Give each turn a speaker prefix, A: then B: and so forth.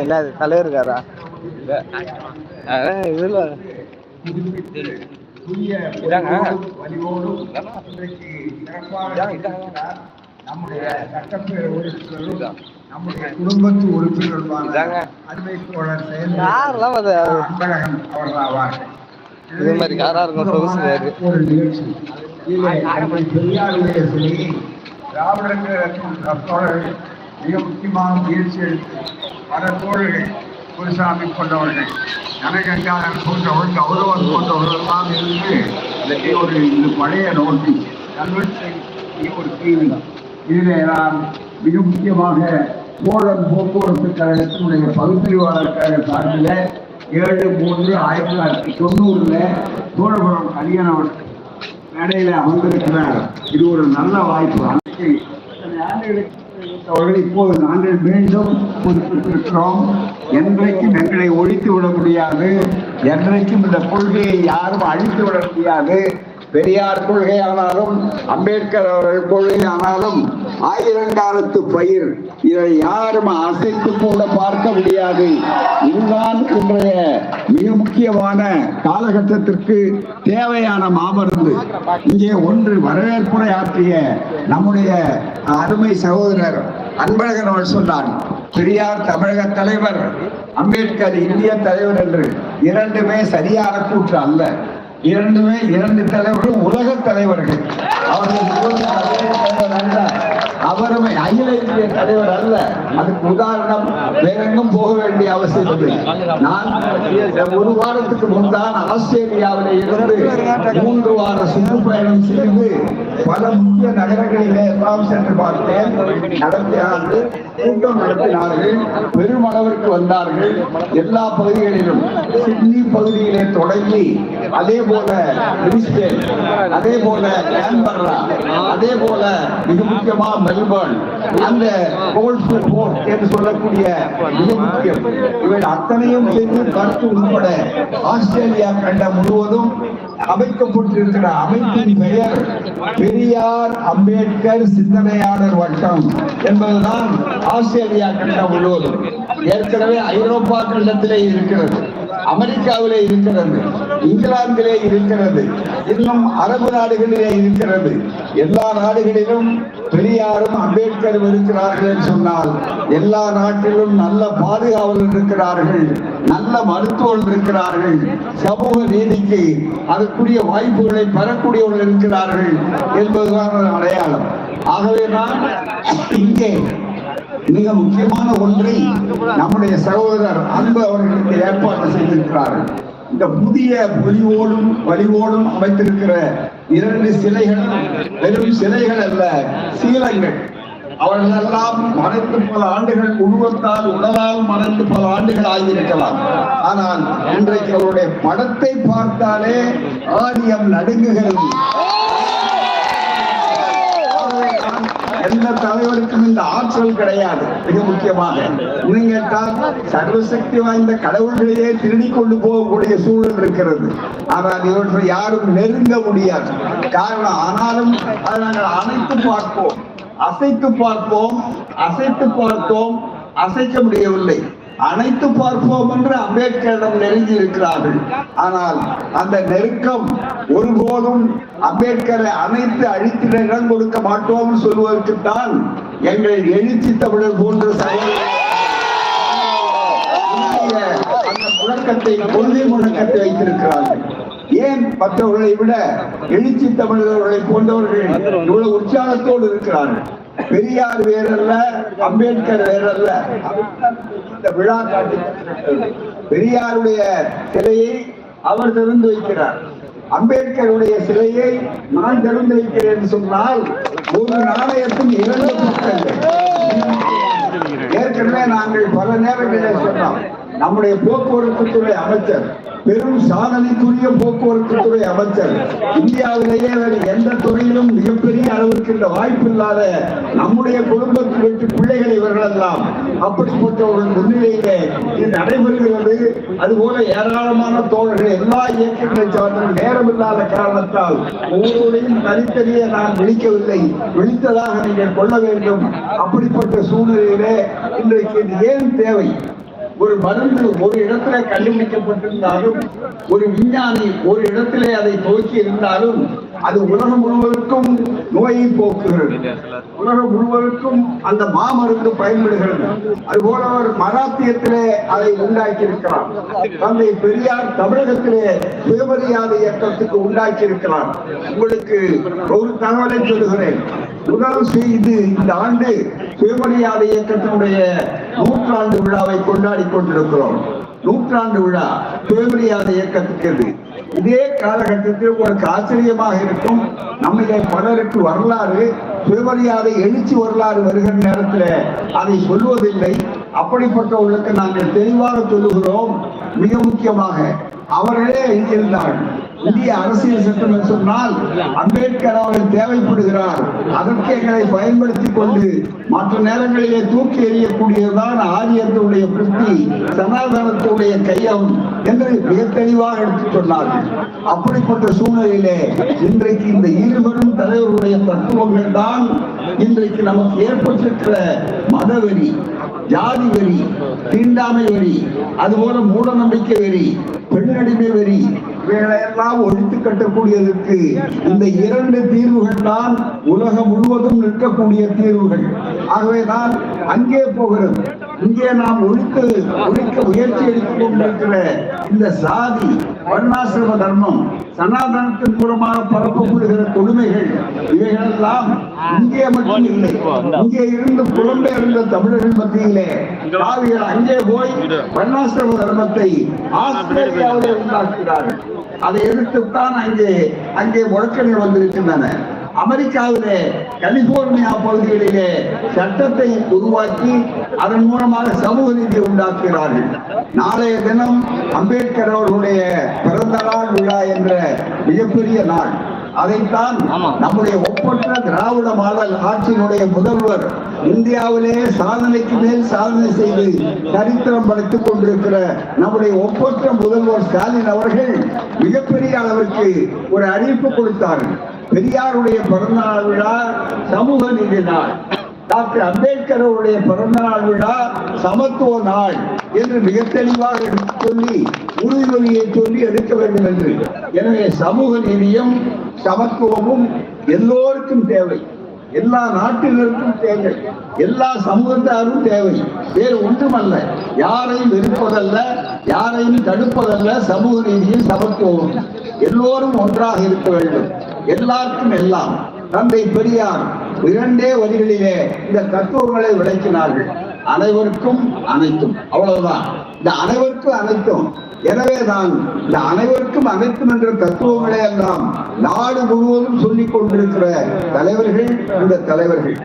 A: என்ன இது தலைவர் இருக்காரா?
B: அதான் இதுல இதாங்க
C: நம்முடைய சட்டப்பேரவை உறுப்பினரும் நம்முடைய குடும்பத்து உறுப்பினருமான
B: இதாங்க.
C: அருமை தோழர்
A: யாரெல்லாம் அது?
C: அன்பழகன் அவர்கள் ஆவார்கள்
A: இது மாதிரி யாரா இருக்கும் சொகுசுகாரு
C: ஒரு நிகழ்ச்சி இதிலே நம்முடைய பெரியாருடைய சிலையை திராவிடர் கழகத்தின் தோழர்கள் மிக முக்கியமாக முயற்சி எடுத்து பல தோழர்கள் குருசாமி கொண்டவர்கள் நனகங்காரன் போன்றவர்கள் கௌரவன் போன்றவர்கள் எல்லாம் இருந்து இந்த ஒரு இந்த பழைய நோட்டி கன்வெர்ட் ஒரு தீவி. இதிலே நான் மிக முக்கியமாக போலன் போக்குவரத்து கழகத்தினுடைய பகுத்தறிவாளர் கழக சார்பில் ஏழு மூன்று ஆயிரத்தி தொள்ளாயிரத்தி தொண்ணூறில் சோழபுரம் கல்யாணம் மேடையில் அமர்ந்திருக்கிறார். இது ஒரு நல்ல வாய்ப்பு. அனைத்து ஆண்டுகளுக்கு அவர்கள் இப்போது நாங்கள் மீண்டும் புதுப்பித்திருக்கிறோம். என்றைக்கும் எங்களை ஒழித்து விட முடியாது என்றைக்கும் இந்த கொள்கையை யாரும் அழித்து விட முடியாது. பெரியார் கொள்கையானாலும் அம்பேத்கர் அவர்கள் கொள்கையானாலும் ஆயிரங்காலத்து பயிர் இதை யாரும் அசைத்து கூட பார்க்க முடியாது. இதுதான் இன்றைய மிக முக்கியமான காலகட்டத்திற்கு தேவையான மாமருந்து இங்கே ஒன்று வரவேற்புரை ஆற்றிய நம்முடைய அருமை சகோதரர் அன்பழகன் அவர் சொன்னான் பெரியார் தமிழக தலைவர் அம்பேத்கர் இந்திய தலைவர் என்று இரண்டுமே சரியான கூற்று அல்ல. இரண்டுமே இரண்டு தலைவர்கள் உலக தலைவர்கள். அவர்கள் தலைவர் அல்ல. அவருமே அகில இந்திய தலைவர் அல்ல. அதுக்கு உதாரணம் வேற எங்கும் போக வேண்டிய அவசியம் இல்லை. நான் ஒரு வாரத்துக்கு முன்தான் ஆஸ்திரேலியாவிலே இருந்து மூன்று வார சுற்றுப்பயணம் செய்து பல முக்கிய நகரங்களிலே எல்லாம் சென்று பார்த்தேன். நடத்தினார்கள் கூட்டம் நடத்தினார்கள் பெருமளவிற்கு வந்தார்கள். எல்லா பகுதிகளிலும் சிட்னி பகுதியிலே தொடங்கி அதே போல பிரிஸ்பேன் அதே போல கேன்பர்ரா அதே போல மிக முக்கியமா மெல்பர்ன் அந்த கோல்ஃபு என்று சொல்லக்கூடிய மிக முக்கியம். இவை அத்தனையும் செய்து கருத்து உட்பட ஆஸ்திரேலியா கண்டம் முழுவதும் அமைக்கப்பட்டிருக்கிற அமைப்பின் பெயர் பெரியார் அம்பேத்கர் சிந்தனையாளர் வட்டம் என்பதுதான் ஆஸ்திரேலியா கண்டம் முழுவதும். ஏற்கனவே ஐரோப்பா கண்டத்திலே இருக்கிறது அமெரிக்காவிலே இருக்கிறது. இங்கிலாந்திலே இருக்கிறது. இன்னும் அரபு நாடுகளிலே இருக்கிறது. எல்லா நாடுகளிலும் பெரியாரும் அம்பேத்கரும் இருக்கிறார்கள் என்று சொன்னால் எல்லா நாட்டிலும் நல்ல பாதுகாவலர் இருக்கிறார்கள் நல்ல மருத்துவர்கள் இருக்கிறார்கள் சமூக நீதிக்கு அதற்குரிய வாய்ப்புகளை பெறக்கூடியவர்கள் இருக்கிறார்கள் என்பதுதான் அடையாளம். ஆகவே நான் இங்கே மிக முக்கியமான ஒன்றை நம்முடைய சகோதரர் அன்பு அவர்களுக்கு ஏற்பாடு செய்திருக்கிறார்கள். இந்த புதிய பொலிவோடும் வலிவோடும் அமைத்திருக்கிற இரண்டு சிலைகள் வெறும் சிலைகள் அல்ல சீலங்கள். அவர்கள் எல்லாம் மறைத்து பல ஆண்டுகள் உருவத்தால் உடலால் மறைத்து பல ஆண்டுகள் ஆகியிருக்கலாம் ஆனால் இன்றைக்கு அவருடைய படத்தை பார்த்தாலே ஆரியம் நடுங்குகிறது. எந்த தலைவருக்கும் இந்த ஆற்றல் கிடையாது. மிக முக்கியமாக இன்னும் கேட்டால் சர்வசக்தி வாய்ந்த கடவுள்களையே திருடி கொண்டு போகக்கூடிய சூழல் இருக்கிறது. ஆனால் இவற்றை யாரும் நெருங்க முடியாது. காரணம் ஆனாலும் அதை நாங்கள் அனைத்து பார்ப்போம். அசைத்து பார்ப்போம். அசைத்து பார்த்தோம். அசைக்க முடியவில்லை. அனைத்து பார்ப்போம் என்று அம்பேத்கரிடம் நெருங்கி இருக்கிறார்கள் ஆனால் அந்த நெருக்கம் ஒரு ஒருபோதும் அம்பேத்கரை அனைத்து அழித்திட இடம் கொடுக்க மாட்டோம் சொல்வதற்குத்தான் எங்கள் எழுச்சி தமிழர் போன்ற அந்த முழக்கத்தை கொள்கை முழக்கத்தை வைத்திருக்கிறார்கள். ஏன் மற்றவர்களை விட எழுச்சி தமிழர்களை போன்றவர்கள் இவ்வளவு உற்சாகத்தோடு இருக்கிறார்கள்? பெரியார் வேறல்ல அம்பேத்கர் வேறல்ல. இந்த விழா காட்டி பெரியாருடைய சிலையை அவர் திறந்து வைக்கிறார். அம்பேத்கருடைய சிலையை நான் திறந்து வைக்கிறேன் என்று சொன்னால் ஒரு நாணயத்தின் இரண்டு ஏற்கனவே ஏற்கனவே நாங்கள் பல நேரங்களில் சொன்னோம் நம்முடைய போக்குவரத்து துறை அமைச்சர் பெரும் சாதனைக்குரிய போக்குவரத்து துறை அமைச்சர். இந்தியாவிலேயே வேறு எந்த துறையிலும் மிகப்பெரிய அளவிற்கு இந்த வாய்ப்பு இல்லாத நம்முடைய குடும்பத்தில் வீட்டு பிள்ளைகள் இவர்கள் எல்லாம் அப்படிப்பட்டவர்கள் முன்னிலையிலே இது நடைபெறுகிறது. அதுபோல ஏராளமான தோழர்கள் எல்லா இயக்கங்களை சார்ந்த நேரம் இல்லாத காரணத்தால் ஒவ்வொருவரையும் தனித்தனியே நான் விழிக்கவில்லை. விழித்ததாக நீங்கள் கொள்ள வேண்டும். அப்படிப்பட்ட சூழ்நிலையிலே இன்றைக்கு ஏன் தேவை? ஒரு மருந்து ஒரு இடத்துல கண்டுபிடிக்கப்பட்டிருந்தாலும் ஒரு விஞ்ஞானி ஒரு இடத்திலே அதை துவக்கி இருந்தாலும் அது உலகம் முழுவதற்கும் நோயை போக்குகிறது. உலகம் முழுவதற்கும் அந்த மாமருந்து பயன்படுகிறது. அதுபோல அவர் மராத்தியத்திலே அதை உண்டாக்கி இருக்கிறார் தந்தை பெரியார் தமிழகத்திலே சுயமரியாதை இயக்கத்துக்கு உண்டாக்கி இருக்கிறார் உங்களுக்கு ஒரு தகவலை சொல்லுகிறேன். முதல் செய்து இந்த ஆண்டு சுயமரியாதை இயக்கத்தினுடைய நூற்றாண்டு விழாவை கொண்டாடி கொண்டிருக்கிறோம். நூற்றாண்டு விழா சுயமரியாதை இயக்கத்துக்கு இதே காலகட்டத்தில் உங்களுக்கு ஆச்சரியமாக இருக்கும். நம்மிலே பலருக்கு வரலாறு சுயமரியாதை எழுச்சி வரலாறு வருகிற நேரத்தில் அதை சொல்வதில்லை. அப்படிப்பட்டவர்களுக்கு நாங்கள் தெளிவாக சொல்லுகிறோம். மிக முக்கியமாக அவர்களே எழுதியிருந்தார்கள் இந்திய அரசியல் சட்டம் என்று சொன்னால் அம்பேத்கர் அவர்கள் தேவைப்படுகிறார். அதற்கு எங்களை பயன்படுத்திக் கொண்டு மற்ற நேரங்களிலே தூக்கி எறியக்கூடியதுதான் ஆரியத்தினுடைய புத்தி சனாதனத்துடைய கையம் என்று மிக தெளிவாக எடுத்துச் சொன்னார்கள். அப்படிப்பட்ட சூழ்நிலையிலே இன்றைக்கு இந்த இருவரும் தலைவருடைய தத்துவங்கள் தான் இன்றைக்கு நமக்கு ஏற்பட்டிருக்கிற மதவெறி ஜாதி வெறி தீண்டாமை வெறி அதுபோல மூட நம்பிக்கை வெறி பெண்ணடிமை வெறி இவைகளையெல்லாம் ஒழித்து கட்டக்கூடியதற்கு இந்த இரண்டு தீர்வுகள் தான் உலகம் முழுவதும் நிற்கக்கூடிய தீர்வுகள். ஆகவேதான் அங்கே போகிறது. இங்கே நாம் ஒழித்து ஒழிக்க முயற்சி எடுத்துக் கொண்டிருக்கிற இந்த சாதி வர்ணாசிரம தர்மம் சனாதனத்தின் மூலமாக பரப்பப்படுகிற கொடுமைகள் இவைகளெல்லாம் இங்கே மட்டும் இல்லை. இங்கே இருந்து புலம்பெயர்ந்த தமிழர்கள் மத்தியிலே காவிகள் அங்கே போய் வர்ணாசிரம தர்மத்தை ஆஸ்திரேலியாவிலே உண்டாக்குகிறார்கள். அதை எதிர்த்துத்தான் அங்கே அங்கே முழக்கங்கள் வந்திருக்கின்றன. அமெரிக்காவிலே கலிபோர்னியா பகுதிகளிலே சட்டத்தை உருவாக்கி அதன் மூலமாக சமூக நீதி உண்டாக்குகிறார்கள். நாளைய தினம் அம்பேத்கர் அவர்களுடைய பிறந்த நாள் விழா என்ற மிகப்பெரிய நாள். அதைத்தான் நம்முடைய ஒப்பற்ற திராவிட மாடல் ஆட்சியினுடைய முதல்வர் இந்தியாவிலே சாதனைக்கு மேல் சாதனை செய்து சரித்திரம் படைத்துக் கொண்டிருக்கிற நம்முடைய ஒப்பற்ற முதல்வர் ஸ்டாலின் அவர்கள் மிகப்பெரிய அளவிற்கு ஒரு அறிவிப்பு கொடுத்தார்கள். பெரியாருடைய பிறந்தநாள் விழா சமூக நீதி நாள். டாக்டர் அம்பேத்கர் அவருடைய விழா சமத்துவ நாள் என்று மிக தெளிவாக சொல்லி உறுதிமொழியை சொல்லி எடுக்க வேண்டும் என்று. எனவே சமூக நீதியும் சமத்துவமும் எல்லோருக்கும் தேவை. எல்லா நாட்டினருக்கும் தேவை. எல்லா சமூகத்தாரும் தேவை. வேறு ஒன்றுமல்ல. யாரையும் வெறுப்பதல்ல யாரையும் தடுப்பதல்ல சமூக ரீதியில் சமத்துவம் எல்லோரும் ஒன்றாக இருக்க வேண்டும். எல்லாருக்கும் எல்லாம் தந்தை பெரியார் இரண்டே வரிகளிலே இந்த தத்துவங்களை விளக்கினார்கள். அனைவருக்கும் அனைத்தும். அவ்வளவுதான். இந்த அனைவருக்கும் அனைத்தும். எனவே தான் இந்த அனைவருக்கும் அனைத்தும் என்ற தத்துவங்களை எல்லாம் நாடு முழுவதும் சொல்லிக் கொண்டிருக்கிற தலைவர்கள் இந்த தலைவர்கள்.